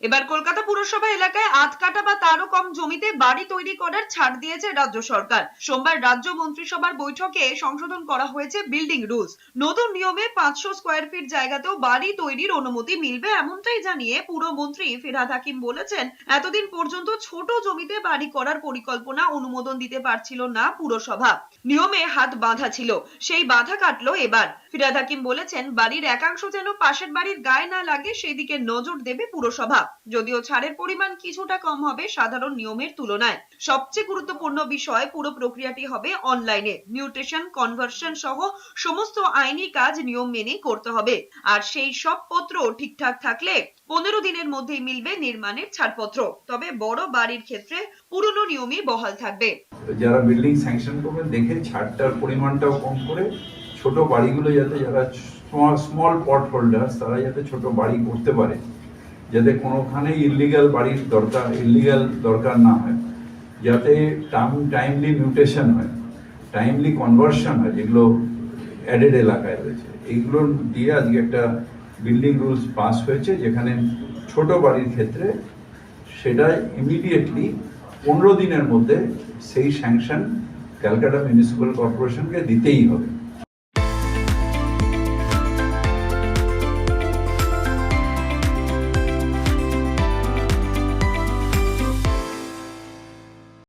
এবার কলকাতা পুরসভা এলাকায় আধ কাটা বা তারও কম জমিতে বাড়ি তৈরি করার ছাড় দিয়েছে রাজ্য সরকার। সোমবার রাজ্য মন্ত্রিসভার বৈঠকে সংশোধন করা হয়েছে বিল্ডিং রুলস নতুন নিয়মে পাঁচশো স্কোয়ার ফিট জায়গাতেও বাড়ি তৈরির অনুমতি মিলবে এমনটাই জানিয়ে পুরমন্ত্রী ফিরহাদ হাকিম বলেছেন, এতদিন পর্যন্ত ছোট জমিতে বাড়ি করার পরিকল্পনা অনুমোদন দিতে পারছিল না পুরসভা। নিয়মে হাত বাঁধা ছিল, সেই বাধা কাটলো এবার। ফিরাদ হাকিম বলেছেন, বাড়ির একাংশ যেন পাশের বাড়ির গায়ে না লাগে, সেদিকে নজর দেবে পুরসভা। যদিও ছাড়ের পরিমাণ কিছুটা কম হবে সাধারণ নিয়মের তুলনায়। সবচেয়ে গুরুত্বপূর্ণ বিষয় পুরো প্রক্রিয়াটি হবে অনলাইনে মিউটেশন কনভার্সন সহ সমস্ত আইনি কাজ নিয়ম মেনেই করতে হবে। আর সেই সব পত্র ঠিকঠাক থাকলে পনেরো দিনের মধ্যেই মিলবে নির্মাণের ছাড়পত্র। তবে বড় বাড়ির ক্ষেত্রে পুরনো নিয়মই বহাল থাকবে। যারা বিল্ডিং স্যাংশন করবেন দেখে ছাড়টার পরিমাণটাও কম করে ছোট বাড়িগুলো যাতে যারা স্মল পট হোল্ডার্স তারা যাতে ছোট বাড়ি করতে পারে। যাতে কোনোখানে ইলিগাল বাড়ির দরকার ইলিগাল দরকার না হয়। যাতে টাইম টাইমলি মিউটেশন হয় টাইমলি কনভার্সন হয়, যেগুলো অ্যাডেড এলাকায় রয়েছে। এইগুলো দিয়ে আজকে একটা বিল্ডিং রুলস পাস হয়েছে, যেখানে ছোট বাড়ির ক্ষেত্রে সেটা ইমিডিয়েটলি পনেরো দিনের মধ্যে সেই স্যাংশন ক্যালকাটা মিউনিসিপ্যাল কর্পোরেশনকে দিতেই হবে।